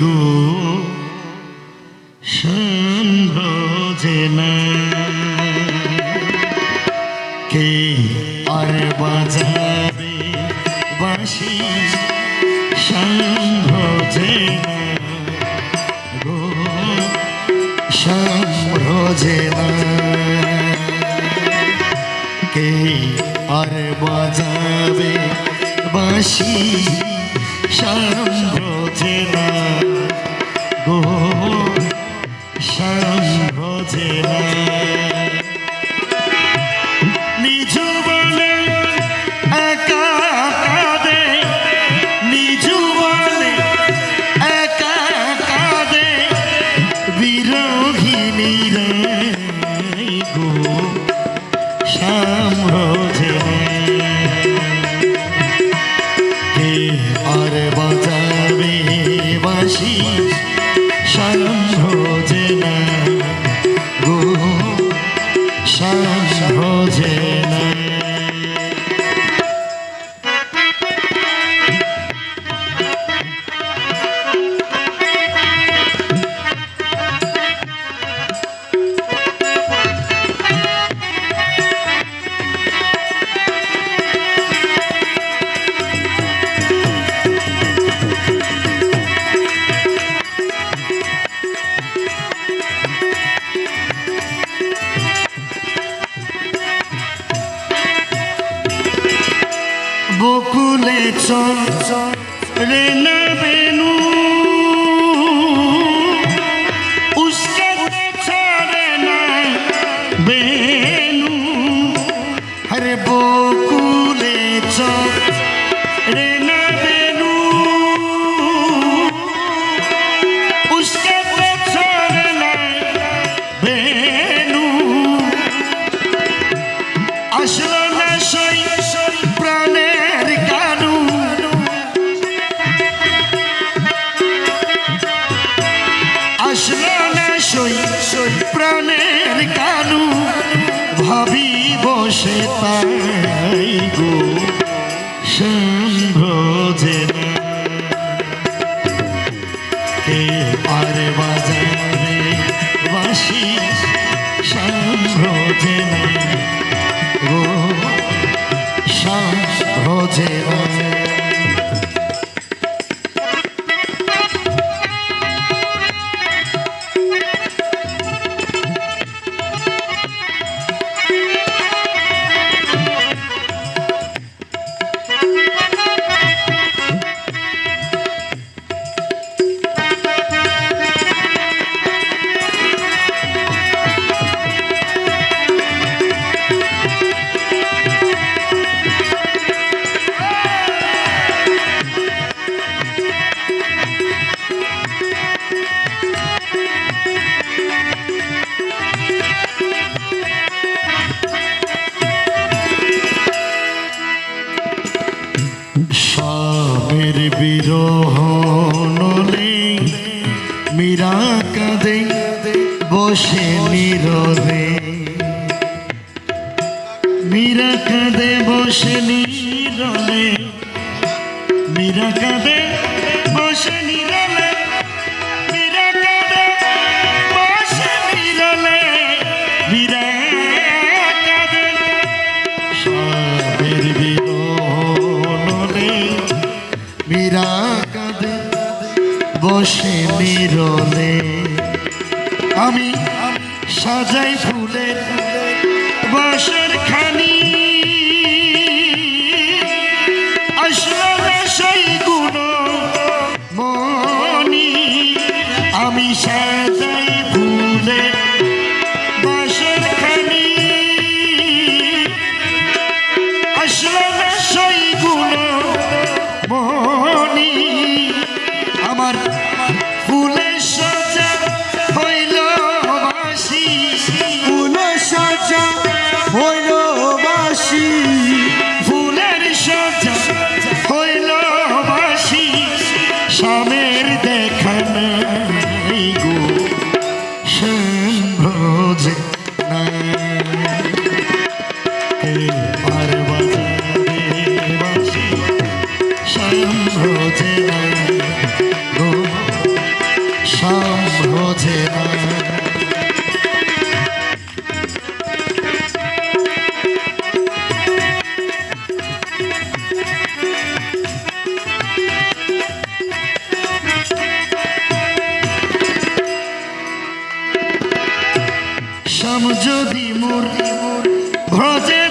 গো সন্ধ্যে না। কে আর বাজাবে বাঁশি? সন্ধ্যে না। গো সন্ধ্যে না। কে আর বাজাবে বাসি বাঁশি সাম্ভোজে না গো সাম্ভোজে না। একা কাঁদে একা কাঁদে গো চল রে না সম্ভোজে না কে আর বাজারে বাসি সম্ভোজে না গো সম্ভোজে না বিরহ নলে মীরা কাঁদে বসে নীরবে। মীরা কাঁদে বসে নীরবে। মীরা কাঁদে মীরা কাঁদে বসে নিরলে আমি সাজাই ফুলের না নাম যদি মোর ভ্রজে